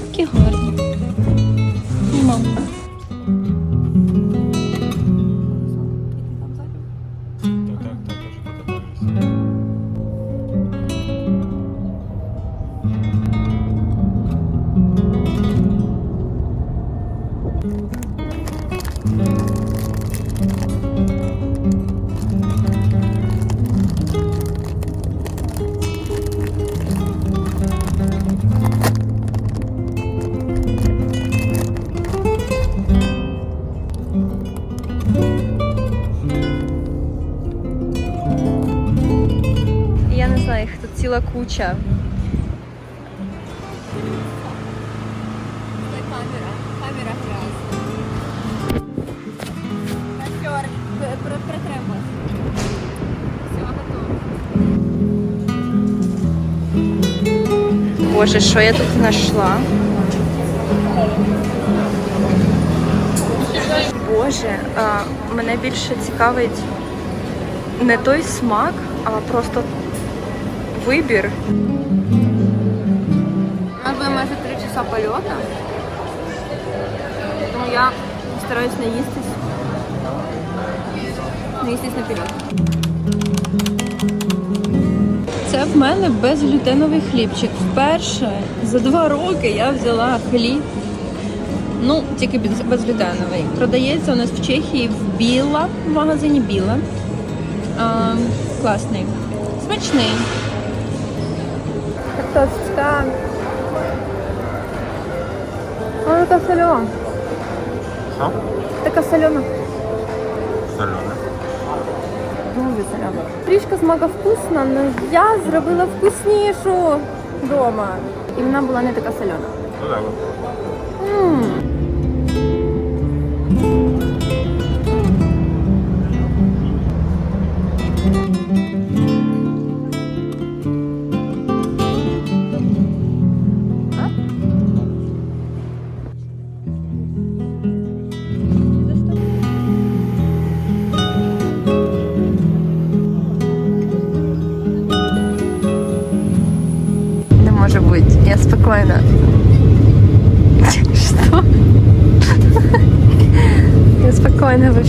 Такі гарні. Мама. Готово. Боже, що я тут знайшла? Боже, мене більше цікавить не той смак, а просто вибір. У нас буде майже 3 часа польоту. Тому я стараюсь наїстись. Наїстись наперед. Це в мене безглютеновий хлібчик. Вперше за два роки я взяла хліб. Ну, тільки безглютеновий. Продається у нас в Чехії в Біла, в магазині Біла. А, класний. Смачний. Картошечка. Вона така солена. Що? Така солена. Солене. Дуже солена. Трішки смака вкусна, але я зробила вкуснішу вдома. І вона була не така солена. Ну да.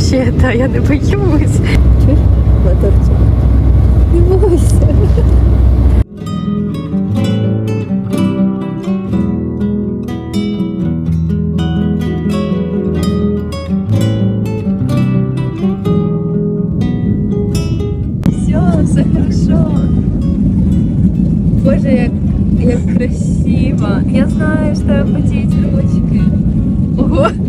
Спокійна вообще, да, я не боюсь. Чуєш? Моторчик. Не бойся. Все, все хорошо. Боже, як, як красиво. Я знаю, що треба потіть ручки. Ого.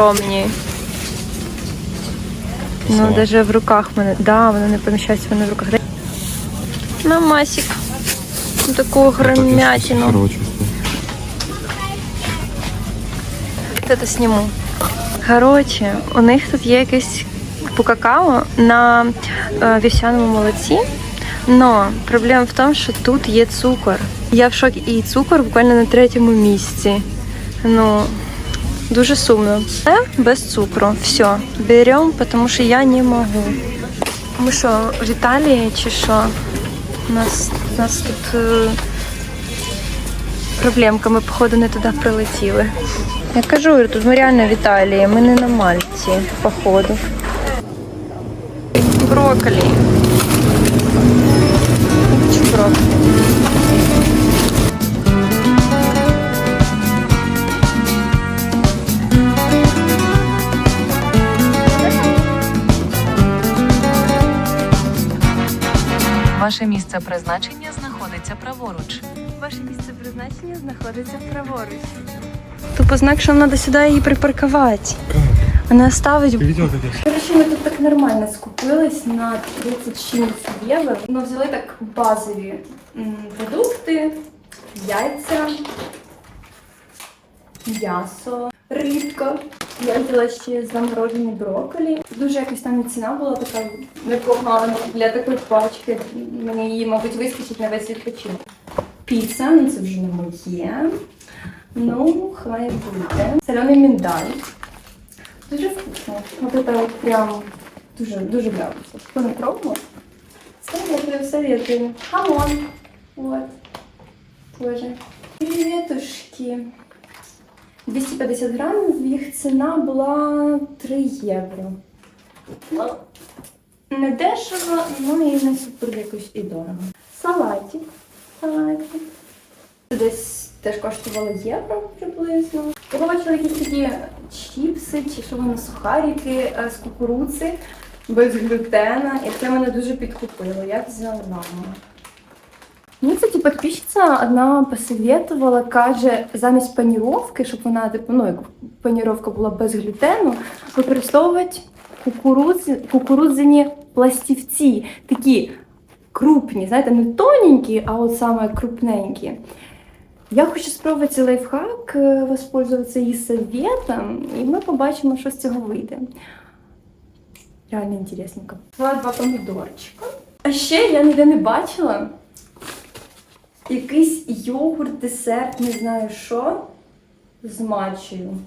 Такі огромні. Ну, даже в руках мене. Да, вони не поміщаються в мене в руках. На масик. Таку громятину. Вот это сниму. Коротше, у них тут є якесь по какао на е, вівсяному молоці. Но проблема в тому, що тут є цукор. Я в шокі. І цукор буквально на третьому місці. Ну, дуже сумно. Це без цукру. Все, беремо, тому що я не можу. Ми що, в Італії чи що? У нас, у нас тут е, проблемка, ми, походу, не туди прилетіли. Я кажу, тут ми реально в Італії, ми не на Мальті, походу. Брокколі. Хочу брокколі. Ваше місце призначення знаходиться праворуч. Ваше місце призначення знаходиться праворуч. Тупо знак, що нам треба сюди її припаркувати. Вона ставить. Коротше, ми тут так нормально скупились на 30 чимось євро. Ми взяли так базові м, продукти, яйця, м'ясо, рибка. Я взяла ще заморожені брокколі. Дуже якось там ціна була така непогана для такої пачки. Мені її, мабуть, вистачить на весь відпочинок. Піца, ну це вже не моє. Ну, хай буде. Соляний миндаль. Дуже вкусно. Вот это вот прям дуже, дуже нравится. Хто не? Советую. Хамон. Вот. Тоже. Креветушки. 250 грамів, їх ціна була 3 євро. Ну, не дешево, ну і не супер якось і дорого. Салатик. Салатик. Десь теж коштувало євро приблизно. Я побачила якісь такі чіпси чи що вони сухарики е, з кукурудзи без глютена. І це мене дуже підкупило. Я взяла. Мені, кстати, підписчиця одна посоветувала, каже, замість паніровки, щоб вона, типу, ну, як паніровка була без глютену, використовувати кукурудзи, кукурудзяні пластівці, такі крупні, знаєте, не тоненькі, а от саме крупненькі. Я хочу спробувати цей лайфхак, е, воспользуватися її советом, і ми побачимо, що з цього вийде. Реально інтересненько. Два помідорчика. А ще я ніде не бачила якийсь йогурт, десерт, не знаю що, з матчею.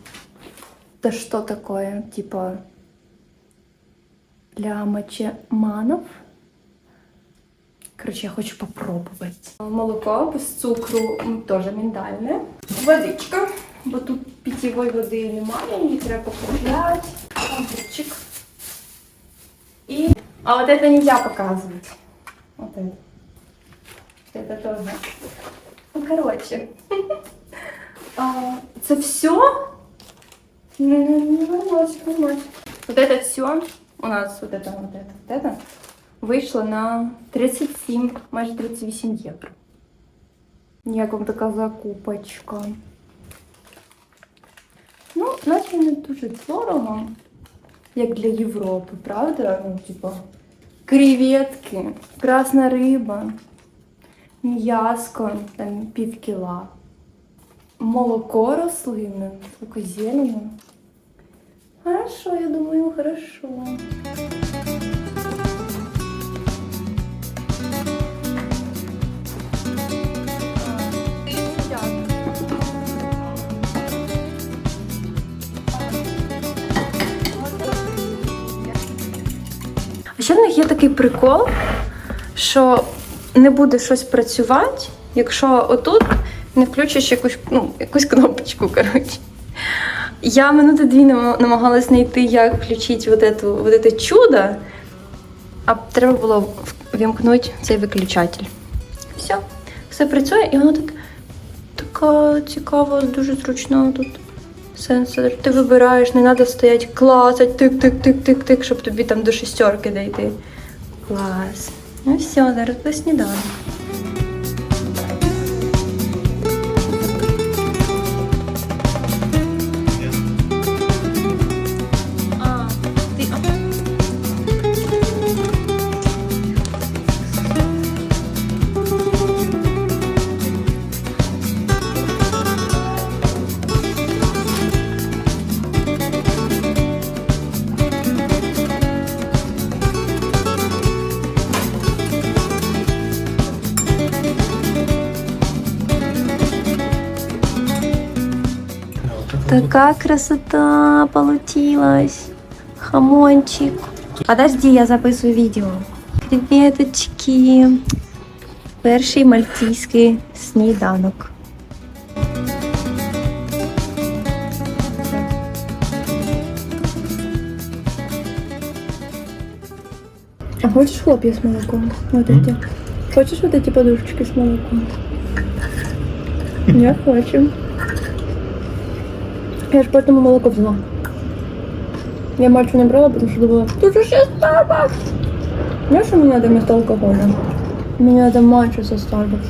Це що таке? Типа для мачеманов? Короче, я хочу попробовать. Молоко без цукру м, тоже миндальне. Водичка, бо тут питьевой води немає, її треба купляти. Огурчик. И... А вот это нельзя показывать. Вот это. Это тоже. Ну, короче. А, Це все? Не, не, не нормально, нормально. Вот это все у нас, вот это, вот это, вот это, вийшло на 37, майже 38 євро. Як вам така закупочка? Ну, наче не дуже дорого, як для Європи, правда? Ну, типа, креветки, красна риба, м'яско, там пів кіла, молоко рослинне, зелене. Хорошо, я думаю, хорошо. Ще в них є такий прикол, що не буде щось працювати, якщо отут не включиш якусь, ну, якусь кнопочку, коротше. Я минути дві нам- намагалась знайти, як включити вот эту, вот это чудо, а треба було вімкнути цей виключатель. Все, все працює, і воно так така цікава, дуже зручно тут. Сенсор. Ти вибираєш, не треба стояти клацать, тик-тик-тик-тик-тик, щоб тобі там до шістерки дійти. Клас. Ну все, зараз буде сніданок. Такая красота получилась. Хамончик. Подожди, я записую відео. Креветочки. Перший мальтійський сніданок. А хочешь хлопья с молоком? Вот эти. Хочешь вот эти подушечки с молоком? Я хочу. Я ж поэтому молоко взяла. Я мальчу не брала, потому что думала, тут же сейчас Starbucks. Знаешь, что мне надо вместо алкоголя? Мне надо матча со Starbucks.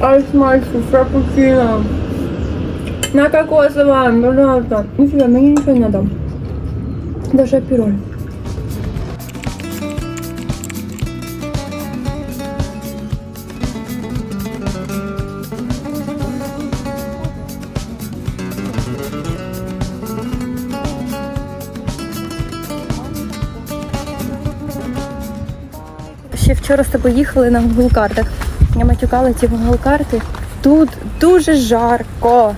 Айс матчу, фраппучино. На кокосовом, пожалуйста. Нифига, мне ничего не надо. Даже апероль. Вчора з тобою їхали на Google картах. Я матюкала ті Google карти. Тут дуже жарко.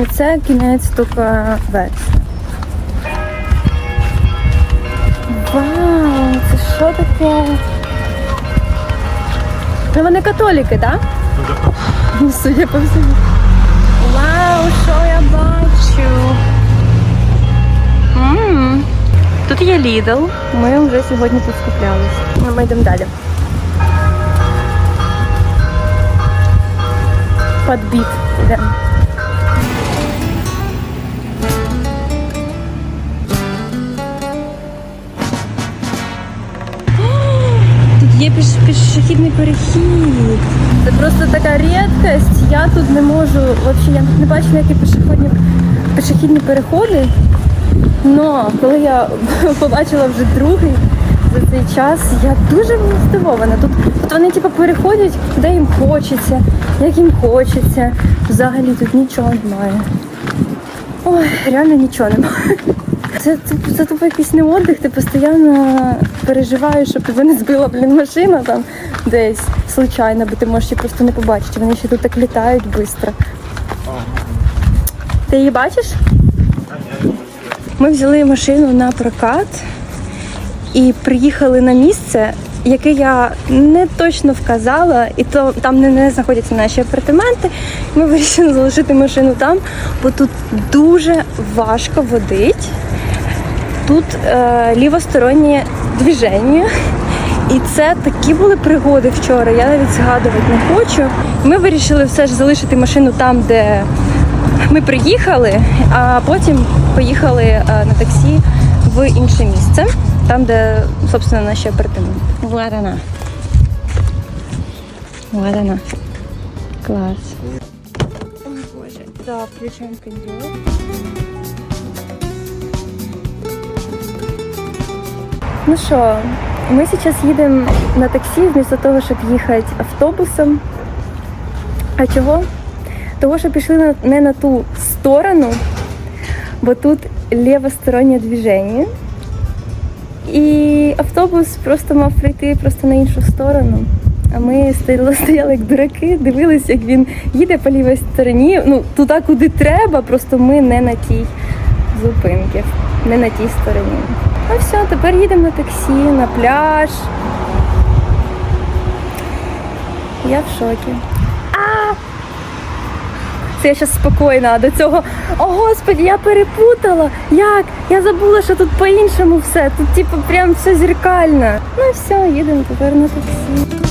І це кінець тільки вересня. Вау, це що таке? Ну вони католіки, так? Да? Судя по всьому. Вау, що я бачу? Тут є Lidl. Ми вже сьогодні тут скуплялись. Ми йдемо далі. Подбіт. Йдемо. Є піш, пішохідний перехід. Це просто така рідкость. Я тут не можу, взагалі, я не бачу ніякі пішохідні, пішохідні переходи. Но коли я побачила вже другий за цей час, я дуже здивована. Тут, вони типу переходять, де їм хочеться, як їм хочеться. Взагалі тут нічого немає. Ой, реально нічого немає. Це, це, це тупо якийсь не отдих, ти постійно переживаєш, щоб тебе не збила блін, машина там десь случайно, бо ти можеш її просто не побачити. Вони ще тут так літають швидко. Ти її бачиш? Ми взяли машину на прокат і приїхали на місце, яке я не точно вказала, і то там не, не знаходяться наші апартаменти. Ми вирішили залишити машину там, бо тут дуже важко водить. Тут е, лівостороннє движення. І це такі були пригоди вчора. Я навіть згадувати не хочу. Ми вирішили все ж залишити машину там, де ми приїхали, а потім поїхали е, на таксі в інше місце, там, де, собственно, наші апартаменти. Вот она. Вот она. Клас. О, Боже. Да, включаем кондиционер. Ну що, ми зараз їдемо на таксі, вместо того, щоб їхати автобусом. А чого? Того, що пішли не на ту сторону, бо тут лівостороннє движення. І автобус просто мав прийти просто на іншу сторону. А ми стояли, стояли як дураки, дивилися, як він їде по лівій стороні. Ну, туди, куди треба, просто ми не на тій зупинці, не на тій стороні. Ну все, тепер їдемо на таксі, на пляж. Я в шокі. Це я зараз спокійна, а до цього. О, господі, я перепутала. Як? Я забула, що тут по-іншому все. Тут, типу, прям все зеркально. Ну і все, їдемо тепер на таксі.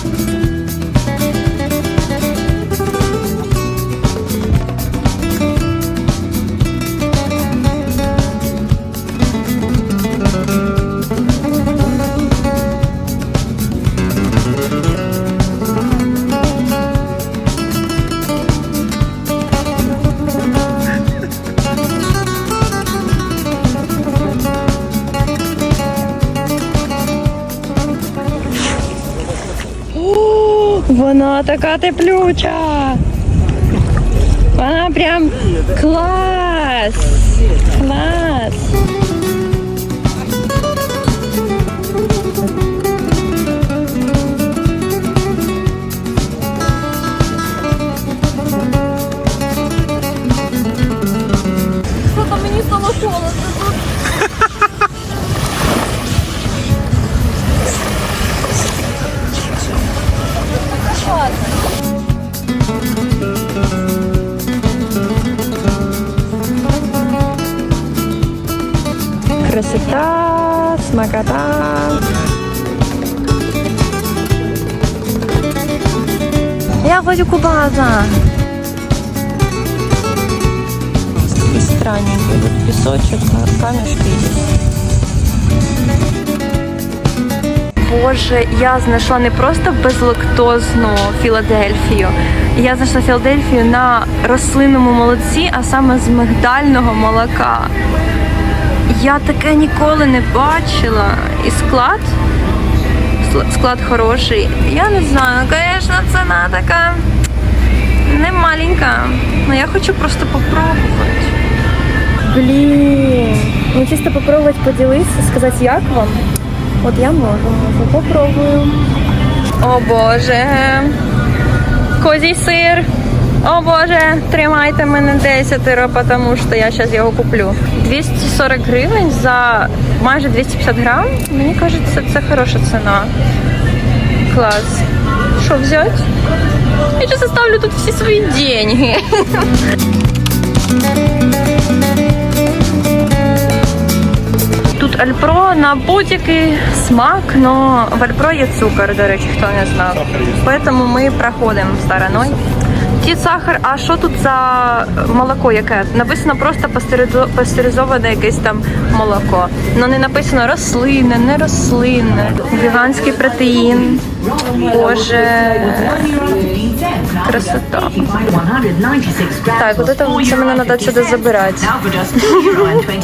Вона така теплюча. Вона прям клас. Клас. Красота, смакота. Я хочу купаться. И странненький песочек, камешки. Боже, я знайшла не просто безлактозну Філадельфію. Я знайшла Філадельфію на рослинному молоці, а саме з мигдального молока. Я таке ніколи не бачила. І склад склад хороший. Я не знаю, звісно, ціна така не маленька. Но я хочу просто попробувати. Блін, ну чисто попробувати поділитися, сказати, як вам. От я можу, можу, попробую. О Боже. Козій сир. О Боже, тримайте мене десятеро, тому що я зараз його куплю. 240 гривень за майже 250 грам. Мені кажеться, це хороша ціна. Клас. Що взяти? Я зараз оставлю тут всі свої деньги. Альпро на будь-який смак, но в Альпро є цукор, до речі, хто не знав. Тому ми проходимо стороною. Ті сахар, а що тут за молоко яке? Написано просто пастеризоване якесь там молоко. Ну не написано рослинне, не рослинне. Веганський протеїн. Боже, красота. Так, от це, це мене треба сюди забирати.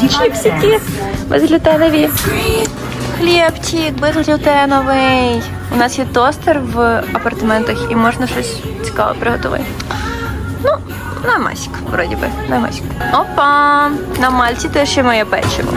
Чіпсики безглютенові. Хлібчик безглютеновий. У нас є тостер в апартаментах і можна щось цікаве приготувати. Ну, на масік, вроді би, на масік. Опа! На мальці теж є моє печиво.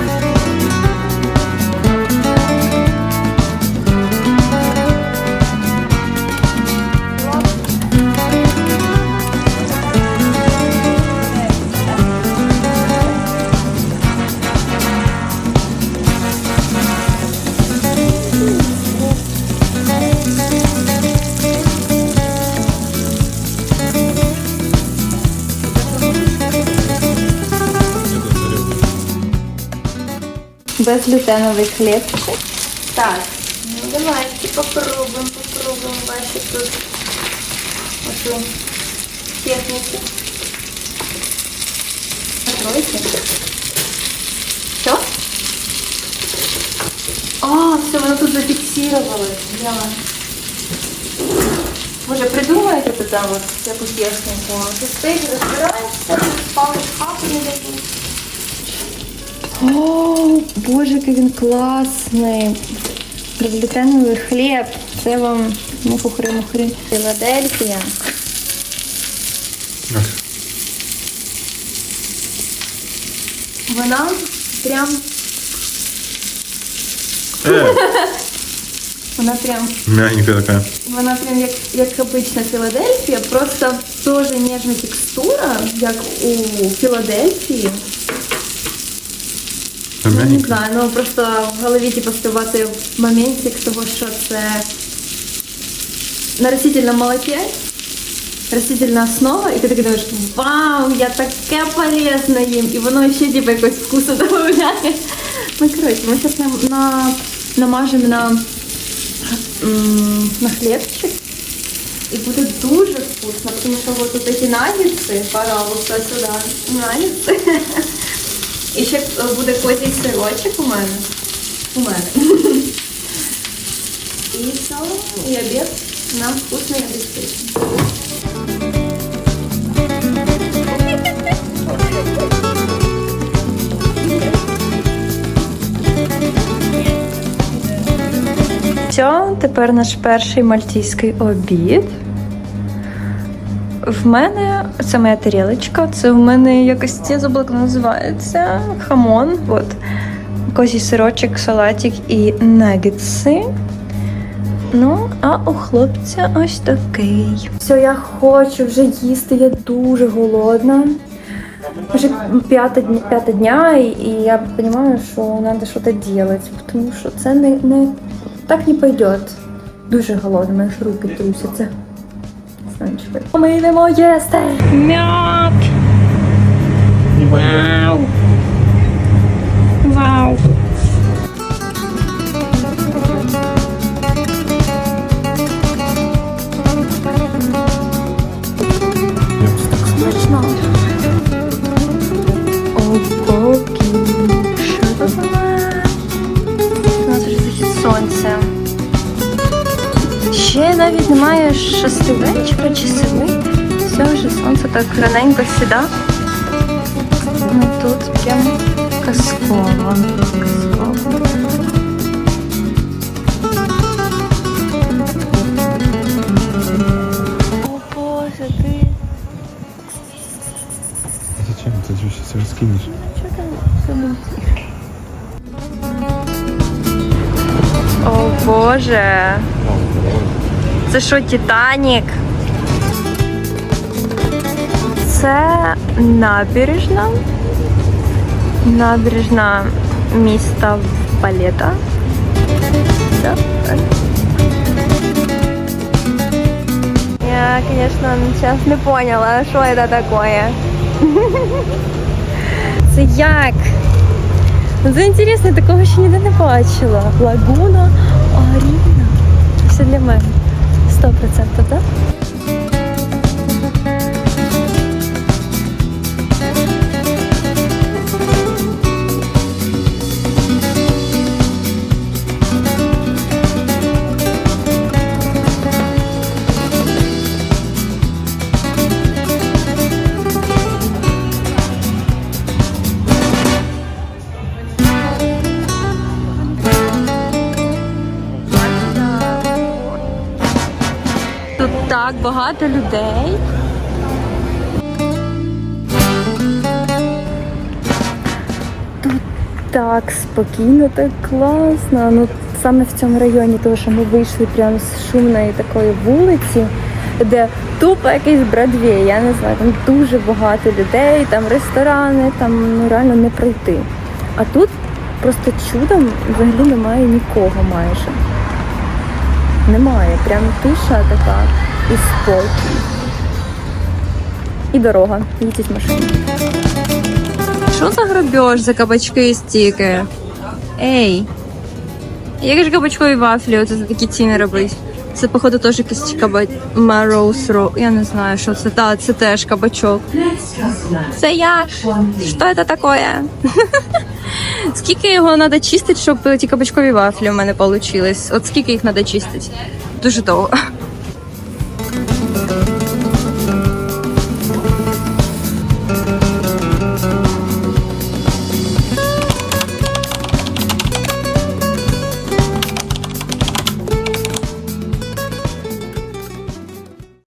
Безглютеновий хлібчик. Так, ну давайте попробуємо, попробуємо ваші тут оцю техніку. Откройте. Все? А, все, воно тут зафіксировалось. Я... Боже, придумайте туди от якусь техніку. Ти стоїть, розбираєшся, палиш не. О, боже, який він класний. Безглютеновий хліб. Це вам мухухри-мухри. Філадельфія. Вона прям. Вона прям. Мягенькая такая. Вона прям як, як обична Філадельфія, просто дуже ніжна текстура, як у Філадельфії. Ну, не знаю, ну просто в голові типу, співати моментик того, що це на растительном молоке, растительна основа, і ти такий думаєш, вау, я таке полезне їм, і воно ще типу, якось вкусу додає. Ну, коротше, ми зараз на, на, намажемо на, на хлібчик. І буде дуже вкусно, тому що вот тут такі нагідці, пожалуйста, сюди, нагідці. І ще буде козій сирочок у мене. У мене. І все, і обід нам вкусно і. Все, тепер наш перший мальтійський обід. В мене це моя тарілочка, це в мене якось це зоблак називається хамон. От. Козій сирочок, салатик і нагетси. Ну, а у хлопця ось такий. Все, я хочу вже їсти, я дуже голодна. Вже п'ята, дня- п'ята дня, і, я розумію, що треба щось робити, тому що це не, не так не пойде. Дуже голодна, мої ж руки трусяться. Санчик. Ми йдемо їсти. М'як. Вау. Вау. Шести вечора чи семи. Все вже сонце так раненько сіда. Ну тут прям казково. Казково. О боже, ти Зачем? Ты же сейчас раскинешь. О боже. Це що, Титанік? Це набережна. Набережна міста Палета. Да? так. Я, конечно, сейчас не поняла, що це таке. Це як? Ну, Це інтересно, такого ще ніде не бачила. Лагуна Аріна. Все для мене. Сто процентів, так? Так багато людей. Тут так спокійно, так класно. Ну саме в цьому районі, тому що ми вийшли прямо з шумної такої вулиці, де тупо якийсь Бродвей, я не знаю, там дуже багато людей, там ресторани, там ну реально не пройти. А тут просто чудом взагалі немає нікого майже. Немає. Прям тиша така і спокій. І дорога. Їдіть машина. Що за грабеж за кабачки стільки? Ей. Як же кабачкові вафлі оце за такі ціни робить? Це, походу, теж якийсь кабач... Ро. Я не знаю, що це. Та, це теж кабачок. Це я. Що це таке? Скільки його треба чистити, щоб ті кабачкові вафлі в мене вийшли? От скільки їх треба чистити? Дуже довго.